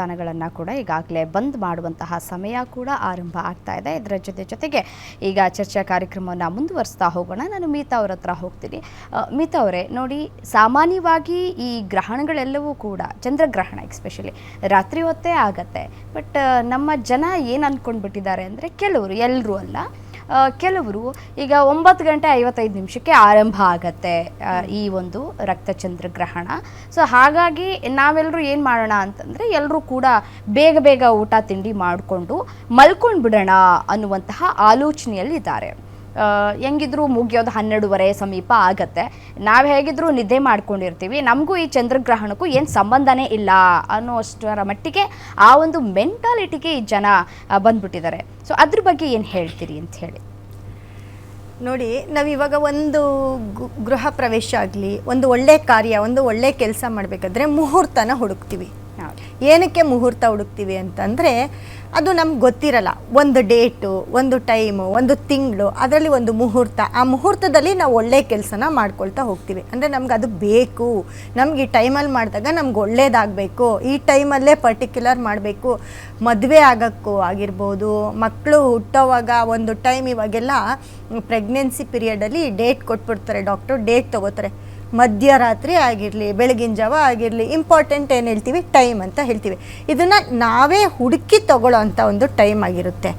ದೇವಸ್ಥಾನಗಳನ್ನು ಕೂಡ ಈಗಾಗಲೇ ಬಂದ್ ಮಾಡುವಂತಹ ಸಮಯ ಕೂಡ ಆರಂಭ ಆಗ್ತಾ ಇದೆ. ಇದರ ಜೊತೆ ಜೊತೆಗೆ ಈಗ ಚರ್ಚಾ ಕಾರ್ಯಕ್ರಮವನ್ನು ಮುಂದುವರಿಸ್ತಾ ಹೋಗೋಣ. ನಾನು ಮೀತಾ ಅವ್ರ ಹತ್ರ ಹೋಗ್ತೀನಿ. ಮೀತಾ ಅವರೇ, ನೋಡಿ, ಸಾಮಾನ್ಯವಾಗಿ ಈ ಗ್ರಹಣಗಳೆಲ್ಲವೂ ಕೂಡ ಚಂದ್ರಗ್ರಹಣ ಎಕ್ಸ್ಪೆಷಲಿ ರಾತ್ರಿ ಹೊತ್ತೇ ಆಗತ್ತೆ. ಬಟ್ ನಮ್ಮ ಜನ ಏನು ಅಂದ್ಕೊಂಡ್ಬಿಟ್ಟಿದ್ದಾರೆ ಅಂದರೆ ಕೆಲವರು ಎಲ್ಲರೂ ಅಲ್ಲ. ಕೆಲವರು ಈಗ ಒಂಬತ್ತು ಗಂಟೆ ಐವತ್ತೈದು ನಿಮಿಷಕ್ಕೆ ಆರಂಭ ಆಗತ್ತೆ ಈ ಒಂದು ರಕ್ತಚಂದ್ರ ಗ್ರಹಣ. ಸೊ ಹಾಗಾಗಿ ನಾವೆಲ್ಲರೂ ಏನು ಮಾಡೋಣ ಅಂತಂದರೆ ಎಲ್ಲರೂ ಕೂಡ ಬೇಗ ಬೇಗ ಊಟ, ತಿಂಡಿ ಮಾಡಿಕೊಂಡು ಮಲ್ಕೊಂಡು ಬಿಡೋಣ ಅನ್ನುವಂತಹ ಆಲೋಚನೆಯಲ್ಲಿದ್ದಾರೆ. ಹೆಂಗಿದ್ರು ಮುಗಿಯೋದು ಹನ್ನೆರಡುವರೆ ಸಮೀಪ ಆಗತ್ತೆ. ನಾವು ಹೇಗಿದ್ರು ನಿದ್ದೆ ಮಾಡ್ಕೊಂಡಿರ್ತೀವಿ. ನಮಗೂ ಈ ಚಂದ್ರಗ್ರಹಣಕ್ಕೂ ಏನು ಸಂಬಂಧನೇ ಇಲ್ಲ ಅನ್ನೋಷ್ಟರ ಮಟ್ಟಿಗೆ ಆ ಒಂದು ಮೆಂಟಾಲಿಟಿಗೆ ಈ ಜನ ಬಂದ್ಬಿಟ್ಟಿದ್ದಾರೆ. ಸೊ ಅದ್ರ ಬಗ್ಗೆ ಏನು ಹೇಳ್ತೀರಿ ಅಂತ ಹೇಳಿ. ನೋಡಿ ನಾವು ಇವಾಗ ಒಂದು ಗೃಹ ಪ್ರವೇಶ ಆಗಲಿ, ಒಂದು ಒಳ್ಳೆ ಕಾರ್ಯ, ಒಂದು ಒಳ್ಳೆ ಕೆಲಸ ಮಾಡಬೇಕಾದ್ರೆ ಮುಹೂರ್ತನ ಹುಡುಕ್ತೀವಿ. ಏನಕ್ಕೆ ಮುಹೂರ್ತ ಹುಡುಕ್ತೀವಿ ಅಂತಂದರೆ ಅದು ನಮ್ಗೆ ಗೊತ್ತಿರಲ್ಲ. ಒಂದು ಡೇಟು, ಒಂದು ಟೈಮು, ಒಂದು ತಿಂಗಳು, ಅದರಲ್ಲಿ ಒಂದು ಮುಹೂರ್ತ. ಆ ಮುಹೂರ್ತದಲ್ಲಿ ನಾವು ಒಳ್ಳೆ ಕೆಲಸನ ಮಾಡ್ಕೊಳ್ತಾ ಹೋಗ್ತೀವಿ. ಅಂದರೆ ನಮ್ಗೆ ಅದು ಬೇಕು. ನಮ್ಗೆ ಈ ಟೈಮಲ್ಲಿ ಮಾಡಿದಾಗ ನಮ್ಗೆ ಒಳ್ಳೇದಾಗಬೇಕು. ಈ ಟೈಮಲ್ಲೇ ಪರ್ಟಿಕ್ಯುಲರ್ ಮಾಡಬೇಕು. ಮದುವೆ ಆಗೋಕ್ಕೂ ಆಗಿರ್ಬೋದು, ಮಕ್ಕಳು ಹುಟ್ಟೋವಾಗ ಒಂದು ಟೈಮ್ ಇವಾಗೆಲ್ಲ, ಪ್ರೆಗ್ನೆನ್ಸಿ ಪೀರಿಯಡಲ್ಲಿ ಡೇಟ್ ಕೊಟ್ಬಿಡ್ತಾರೆ ಡಾಕ್ಟ್ರು, ಡೇಟ್ ತೊಗೋತಾರೆ. ಮಧ್ಯರಾತ್ರಿ ಆಗಿರಲಿ ಬೆಳಗಿನ ಜಾವ ಆಗಿರಲಿ ಇಂಪಾರ್ಟೆಂಟ್ ಏನು ಹೇಳ್ತೀವಿ? ಟೈಮ್ ಅಂತ ಹೇಳ್ತೀವಿ. ಇದನ್ನು ನಾವೇ ಹುಡುಕಿ ತಗೊಳ್ಳೋ ಅಂಥ ಒಂದು ಟೈಮ್ ಆಗಿರುತ್ತೆ.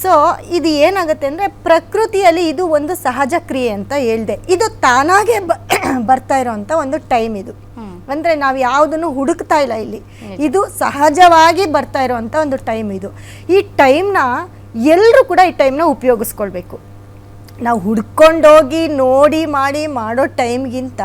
ಸೊ ಇದು ಏನಾಗುತ್ತೆ ಅಂದರೆ ಪ್ರಕೃತಿಯಲ್ಲಿ ಇದು ಒಂದು ಸಹಜ ಕ್ರಿಯೆ ಅಂತ ಹೇಳಿದೆ. ಇದು ತಾನಾಗೆ ಬ ಬರ್ತಾ ಇರೋವಂಥ ಒಂದು ಟೈಮ್ ಇದು. ಅಂದರೆ ನಾವು ಯಾವುದನ್ನು ಹುಡುಕ್ತಾ ಇಲ್ಲ ಇಲ್ಲಿ. ಇದು ಸಹಜವಾಗಿ ಬರ್ತಾ ಇರೋವಂಥ ಒಂದು ಟೈಮ್ ಇದು. ಈ ಟೈಮ್ನ ಎಲ್ಲರೂ ಕೂಡ ಈ ಟೈಮ್ನ ಉಪಯೋಗಿಸ್ಕೊಳ್ಬೇಕು. ನಾವು ಹುಡ್ಕೊಂಡೋಗಿ ನೋಡಿ ಮಾಡಿ ಮಾಡೋ ಟೈಮ್ಗಿಂತ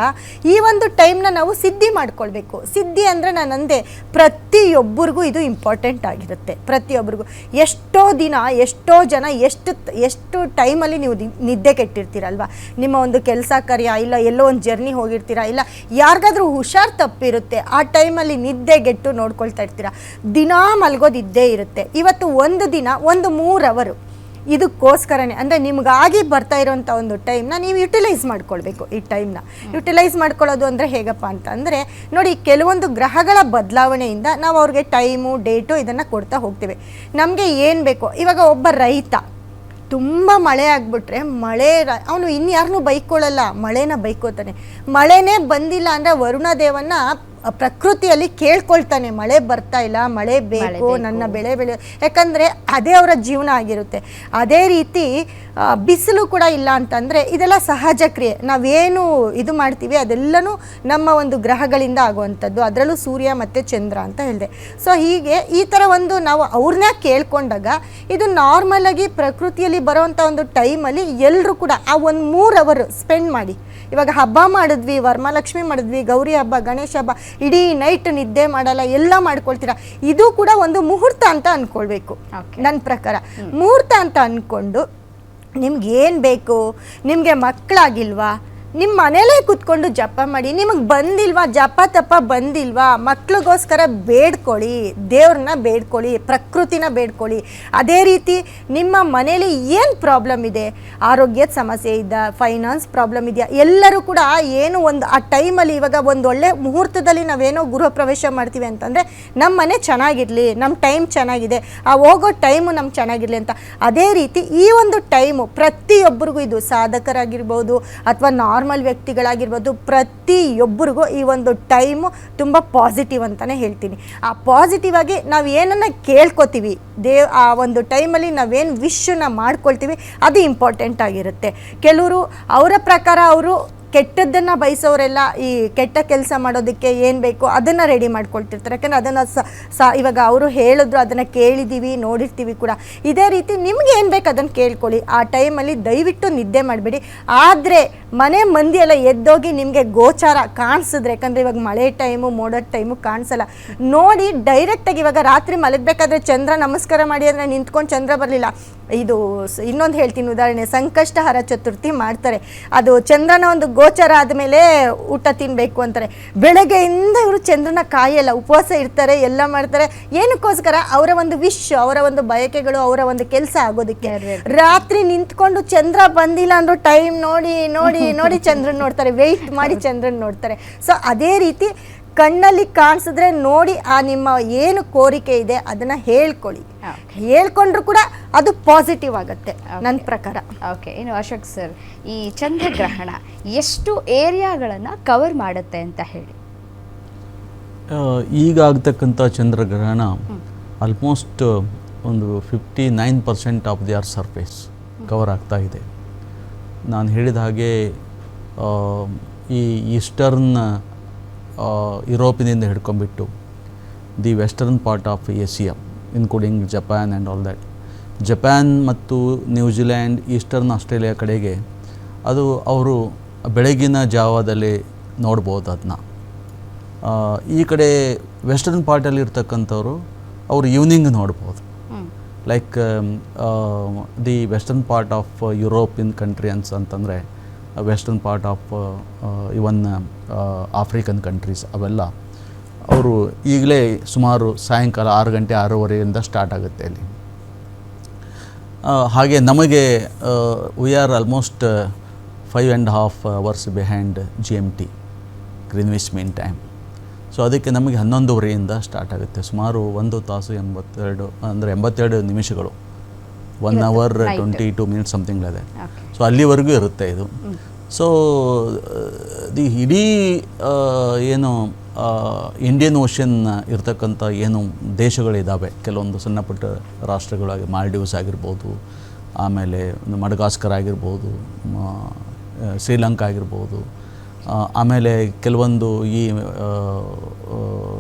ಈ ಒಂದು ಟೈಮ್ನ ನಾವು ಸಿದ್ಧಿ ಮಾಡ್ಕೊಳ್ಬೇಕು. ಸಿದ್ಧಿ ಅಂದರೆ ನಾನು ಅಂದೆ, ಪ್ರತಿಯೊಬ್ಬರಿಗೂ ಇದು ಇಂಪಾರ್ಟೆಂಟ್ ಆಗಿರುತ್ತೆ. ಪ್ರತಿಯೊಬ್ಬರಿಗೂ. ಎಷ್ಟೋ ದಿನ, ಎಷ್ಟೋ ಜನ, ಎಷ್ಟು ಎಷ್ಟು ಟೈಮಲ್ಲಿ ನೀವು ನಿದ್ದೆ ಕೆಟ್ಟಿರ್ತೀರಲ್ವ? ನಿಮ್ಮ ಒಂದು ಕೆಲಸ ಕಾರ್ಯ, ಇಲ್ಲ ಎಲ್ಲೋ ಒಂದು ಜರ್ನಿ ಹೋಗಿರ್ತೀರಾ, ಇಲ್ಲ ಯಾರಿಗಾದ್ರೂ ಹುಷಾರು ತಪ್ಪಿರುತ್ತೆ, ಆ ಟೈಮಲ್ಲಿ ನಿದ್ದೆಗೆಟ್ಟು ನೋಡ್ಕೊಳ್ತಾ ಇರ್ತೀರಾ? ದಿನಾ ಮಲ್ಗೋದು ಇದ್ದೇ ಇರುತ್ತೆ. ಇವತ್ತು ಒಂದು ದಿನ, ಒಂದು ಮೂರು ಅವರು ಇದಕ್ಕೋಸ್ಕರನೇ, ಅಂದರೆ ನಿಮಗಾಗಿ ಬರ್ತಾ ಇರೋಂಥ ಒಂದು ಟೈಮ್ನ ನೀವು ಯುಟಿಲೈಸ್ ಮಾಡ್ಕೊಳ್ಬೇಕು ಈ ಟೈಮ್ನ ಯುಟಿಲೈಸ್ ಮಾಡ್ಕೊಳ್ಳೋದು ಅಂದರೆ ಹೇಗಪ್ಪ ಅಂತ ಅಂದರೆ, ನೋಡಿ ಕೆಲವೊಂದು ಗ್ರಹಗಳ ಬದಲಾವಣೆಯಿಂದ ನಾವು ಅವ್ರಿಗೆ ಟೈಮು ಡೇಟು ಇದನ್ನು ಕೊಡ್ತಾ ಹೋಗ್ತೀವಿ. ನಮಗೆ ಏನು ಬೇಕು, ಇವಾಗ ಒಬ್ಬ ರೈತ, ತುಂಬ ಮಳೆ ಆಗಿಬಿಟ್ರೆ ಮಳೆ ಅವನು ಇನ್ಯಾರನ್ನೂ ಬೈಕೊಳ್ಳಲ್ಲ, ಮಳೆನ ಬೈಕೋತಾನೆ. ಮಳೆನೇ ಬಂದಿಲ್ಲ ಅಂದರೆ ವರುಣ ದೇವನ್ನ ಪ್ರಕೃತಿಯಲ್ಲಿ ಕೇಳ್ಕೊಳ್ತಾನೆ ಮಳೆ ಬರ್ತಾ ಇಲ್ಲ ಮಳೆ ಬೇಕು ನನ್ನ ಬೆಳೆ ಬೆಳೆ ಯಾಕಂದರೆ ಅದೇ ಅವರ ಜೀವನ ಆಗಿರುತ್ತೆ. ಅದೇ ರೀತಿ ಬಿಸಿಲು ಕೂಡ ಇಲ್ಲ ಅಂತಂದರೆ ಇದೆಲ್ಲ ಸಹಜ ಕ್ರಿಯೆ. ನಾವೇನು ಇದು ಮಾಡ್ತೀವಿ ಅದೆಲ್ಲನೂ ನಮ್ಮ ಒಂದು ಗ್ರಹಗಳಿಂದ ಆಗುವಂಥದ್ದು. ಅದರಲ್ಲೂ ಸೂರ್ಯ ಮತ್ತು ಚಂದ್ರ ಅಂತ ಹೇಳಿದೆ. ಸೊ ಹೀಗೆ ಈ ಥರ ಒಂದು ನಾವು ಅವ್ರನ್ನ ಕೇಳ್ಕೊಂಡಾಗ ಇದು ನಾರ್ಮಲಾಗಿ ಪ್ರಕೃತಿಯಲ್ಲಿ ಬರೋವಂಥ ಒಂದು ಟೈಮಲ್ಲಿ ಎಲ್ಲರೂ ಕೂಡ ಆ ಒಂದು ಮೂರು ಅವರು ಸ್ಪೆಂಡ್ ಮಾಡಿ. ಇವಾಗ ಹಬ್ಬ ಮಾಡಿದ್ವಿ ವರಮಹಾಲಕ್ಷ್ಮಿ ಮಾಡಿದ್ವಿ ಗೌರಿ ಹಬ್ಬ ಗಣೇಶ ಹಬ್ಬ ಇಡೀ ನೈಟ್ ನಿದ್ದೆ ಮಾಡಲ್ಲ ಎಲ್ಲ ಮಾಡ್ಕೊಳ್ತೀರ? ಇದು ಕೂಡ ಒಂದು ಮುಹೂರ್ತ ಅಂತ ಅಂದ್ಕೊಳ್ಬೇಕು Okay. ನನ್ನ ಪ್ರಕಾರ. ಮುಹೂರ್ತ ಅಂತ ಅಂದ್ಕೊಂಡು ನಿಮ್ಗೆ ಏನು ಬೇಕು? ನಿಮಗೆ ಮಕ್ಕಳಾಗಿಲ್ವಾ ನಿಮ್ಮ ಮನೇಲೇ ಕೂತ್ಕೊಂಡು ಜಪ ಮಾಡಿ, ನಿಮಗೆ ಬಂದಿಲ್ವಾ, ಜಪ ತಪ ಬಂದಿಲ್ವಾ, ಮಕ್ಳಿಗೋಸ್ಕರ ಬೇಡ್ಕೊಳ್ಳಿ, ದೇವ್ರನ್ನ ಬೇಡ್ಕೊಳ್ಳಿ, ಪ್ರಕೃತಿನ ಬೇಡ್ಕೊಳ್ಳಿ. ಅದೇ ರೀತಿ ನಿಮ್ಮ ಮನೇಲಿ ಏನು ಪ್ರಾಬ್ಲಮ್ ಇದೆ? ಆರೋಗ್ಯದ ಸಮಸ್ಯೆ ಇದ್ದ ಫೈನಾನ್ಸ್ ಪ್ರಾಬ್ಲಮ್ ಇದೆಯಾ? ಎಲ್ಲರೂ ಕೂಡ ಏನು ಒಂದು, ಆ ಟೈಮಲ್ಲಿ ಇವಾಗ ಒಂದು ಒಳ್ಳೆ ಮುಹೂರ್ತದಲ್ಲಿ ನಾವೇನೋ ಗೃಹ ಪ್ರವೇಶ ಮಾಡ್ತೀವಿ ಅಂತಂದರೆ ನಮ್ಮ ಮನೆ ಚೆನ್ನಾಗಿರಲಿ ನಮ್ಮ ಟೈಮ್ ಚೆನ್ನಾಗಿದೆ, ಆ ಹೋಗೋ ಟೈಮು ನಮ್ಗೆ ಚೆನ್ನಾಗಿರಲಿ ಅಂತ. ಅದೇ ರೀತಿ ಈ ಒಂದು ಟೈಮು ಪ್ರತಿಯೊಬ್ಬರಿಗೂ ಇದು ಸಾಧಕರಾಗಿರ್ಬೋದು, ಅಥವಾ ನಾರ್ಮಲ್ ವ್ಯಕ್ತಿಗಳಾಗಿರ್ಬೋದು ಪ್ರತಿಯೊಬ್ಬರಿಗೂ ಈ ಒಂದು ಟೈಮು ತುಂಬ ಪಾಸಿಟಿವ್ ಅಂತಲೇ ಹೇಳ್ತೀನಿ. ಆ ಪಾಸಿಟಿವ್ ಆಗಿ ನಾವು ಏನನ್ನು ಕೇಳ್ಕೊತೀವಿ ದೇವ್ ಆ ಒಂದು ಟೈಮಲ್ಲಿ ನಾವೇನು ವಿಶ್ನ ಮಾಡ್ಕೊಳ್ತೀವಿ, ಅದು ಇಂಪಾರ್ಟೆಂಟ್ ಆಗಿರುತ್ತೆ. ಕೆಲವರು ಅವರ ಪ್ರಕಾರ ಅವರು ಕೆಟ್ಟದ್ದನ್ನು ಬಯಸೋರೆಲ್ಲ ಈ ಕೆಟ್ಟ ಕೆಲಸ ಮಾಡೋದಕ್ಕೆ ಏನು ಬೇಕು ಅದನ್ನು ರೆಡಿ ಮಾಡ್ಕೊಳ್ತಿರ್ತಾರೆ. ಯಾಕಂದರೆ ಅದನ್ನು ಸ ಇವಾಗ ಅವರು ಹೇಳಿದ್ರು, ಅದನ್ನು ಕೇಳಿದ್ದೀವಿ ನೋಡಿರ್ತೀವಿ ಕೂಡ. ಇದೇ ರೀತಿ ನಿಮ್ಗೆ ಏನು ಬೇಕು ಅದನ್ನು ಕೇಳ್ಕೊಳ್ಳಿ. ಆ ಟೈಮಲ್ಲಿ ದಯವಿಟ್ಟು ನಿದ್ದೆ ಮಾಡಬೇಡಿ. ಆದರೆ ಮನೆ ಮಂದಿ ಎಲ್ಲ ಎದ್ದೋಗಿ ನಿಮಗೆ ಗೋಚಾರ ಕಾಣಿಸಿದ್ರೆ, ಯಾಕಂದರೆ ಇವಾಗ ಮಳೆ ಟೈಮು ಮೋಡದ ಟೈಮು ಕಾಣಿಸಲ್ಲ. ನೋಡಿ ಡೈರೆಕ್ಟಾಗಿ ಇವಾಗ ರಾತ್ರಿ ಮಲಗಬೇಕಾದ್ರೆ ಚಂದ್ರ ನಮಸ್ಕಾರ ಮಾಡಿ, ಅಂದರೆ ನಿಂತ್ಕೊಂಡು ಚಂದ್ರ ಬರಲಿಲ್ಲ. ಇದು ಇನ್ನೊಂದು ಹೇಳ್ತೀನಿ ಉದಾಹರಣೆ ಸಂಕಷ್ಟಹರ ಚತುರ್ಥಿ ಮಾಡ್ತಾರೆ. ಅದು ಚಂದ್ರನ ಒಂದು ಗೋಚರ ಆದಮೇಲೆ ಊಟ ತಿನ್ನಬೇಕು ಅಂತಾರೆ. ಬೆಳಗ್ಗೆಯಿಂದ ಇವರು ಚಂದ್ರನ ಕಾಯಲ್ಲ ಉಪವಾಸ ಇರ್ತಾರೆ ಎಲ್ಲ ಮಾಡ್ತಾರೆ. ಏನಕ್ಕೋಸ್ಕರ ಅವರ ಒಂದು ವಿಶ್ ಅವರ ಒಂದು ಬಯಕೆಗಳು ಅವರ ಒಂದು ಕೆಲಸ ಆಗೋದಕ್ಕೆ. ರಾತ್ರಿ ನಿಂತ್ಕೊಂಡು ಚಂದ್ರ ಬಂದಿಲ್ಲ ಅಂದ್ರೆ ಟೈಮ್ ನೋಡಿ ನೋಡಿ ನೋಡಿ ಚಂದ್ರನ್ ನೋಡ್ತಾರೆ ವೆಯ್ಟ್ ಮಾಡಿ ಚಂದ್ರನ್ ನೋಡ್ತಾರೆ. ಸೊ ಅದೇ ರೀತಿ ಕಣ್ಣಲ್ಲಿ ಕಾಣಿಸಿದ್ರೆ ನೋಡಿ ಆ ನಿಮ್ಮ ಏನು ಕೋರಿಕೆ ಇದೆ ಅದನ್ನ ಹೇಳ್ಕೊಳ್ಳಿ. ಹೇಳ್ಕೊಂಡ್ರು ಕೂಡ ಅದು ಪಾಸಿಟಿವ್ ಆಗುತ್ತೆ ನನ್ನ ಪ್ರಕಾರ. ಓಕೆ ಏನು ಅಶೋಕ್ ಸರ್ ಈ ಚಂದ್ರಗ್ರಹಣ ಎಷ್ಟು ಏರಿಯಾಗಳನ್ನು ಕವರ್ ಮಾಡುತ್ತೆ ಅಂತ ಹೇಳಿ. ಈಗ ಆಗ್ತಕ್ಕಂಥ ಚಂದ್ರಗ್ರಹಣ ಆಲ್ಮೋಸ್ಟ್ ಒಂದು fifty nine percent of the earth surface cover ಆಗ್ತಾ ಇದೆ. ನಾನು ಹೇಳಿದ ಹಾಗೆ ಆ, ಈ ಈಸ್ಟರ್ನ್ ಯುರೋಪಿನಿಂದ ಹಿಡ್ಕೊಂಬಿಟ್ಟು the western part of Asia including Japan and all that Japan ಮತ್ತು ನ್ಯೂಜಿಲ್ಯಾಂಡ್ ಈಸ್ಟರ್ನ್ ಆಸ್ಟ್ರೇಲಿಯಾ ಕಡೆಗೆ ಅದು ಅವರು ಬೆಳಗಿನ ಜಾವದಲ್ಲಿ ನೋಡ್ಬೋದು ಅದನ್ನ ಈ ಕಡೆ ವೆಸ್ಟರ್ನ್ ಪಾರ್ಟಲ್ಲಿ ಇರ್ತಕ್ಕಂಥವ್ರು ಅವರು ಈವ್ನಿಂಗ್ ನೋಡ್ಬೋದು. Like the western part of European countries ಅಂತಂದರೆ western part of even African countries ಅವೆಲ್ಲ, ಅವರು ಈಗಲೇ ಸುಮಾರು ಸಾಯಂಕಾಲ ಆರು ಗಂಟೆ ಆರೂವರೆಯಿಂದ ಸ್ಟಾರ್ಟ್ ಆಗುತ್ತೆ ಅಲ್ಲಿ. ಹಾಗೆ ನಮಗೆ we are almost five and half hours behind G M T Greenwich mean time so ಅದಕ್ಕೆ ನಮಗೆ ಹನ್ನೊಂದುವರೆಯಿಂದ ಸ್ಟಾರ್ಟ್ ಆಗುತ್ತೆ, ಸುಮಾರು ಒಂದು ತಾಸು ಎಂಬತ್ತೆರಡು, ಅಂದರೆ ಎಂಬತ್ತೆರಡು ನಿಮಿಷಗಳು. One hour. Twenty two minutes something okay so ಅಲ್ಲಿವರೆಗೂ ಇರುತ್ತೆ ಇದು. ಸೊ ದಿ ಇಡೀ ಏನು ಇಂಡಿಯನ್ ಓಷನ್ ಇರ್ತಕ್ಕಂಥ ಏನು ದೇಶಗಳಿದ್ದಾವೆ ಕೆಲವೊಂದು ಸಣ್ಣ ಪುಟ್ಟ ರಾಷ್ಟ್ರಗಳಾಗಿ ಮಾಲ್ಡೀವ್ಸ್ ಆಗಿರ್ಬೋದು ಆಮೇಲೆ ಮಡಗಾಸ್ಕರ್ ಆಗಿರ್ಬೋದು ಶ್ರೀಲಂಕಾ ಆಗಿರ್ಬೋದು ಆಮೇಲೆ ಕೆಲವೊಂದು ಈ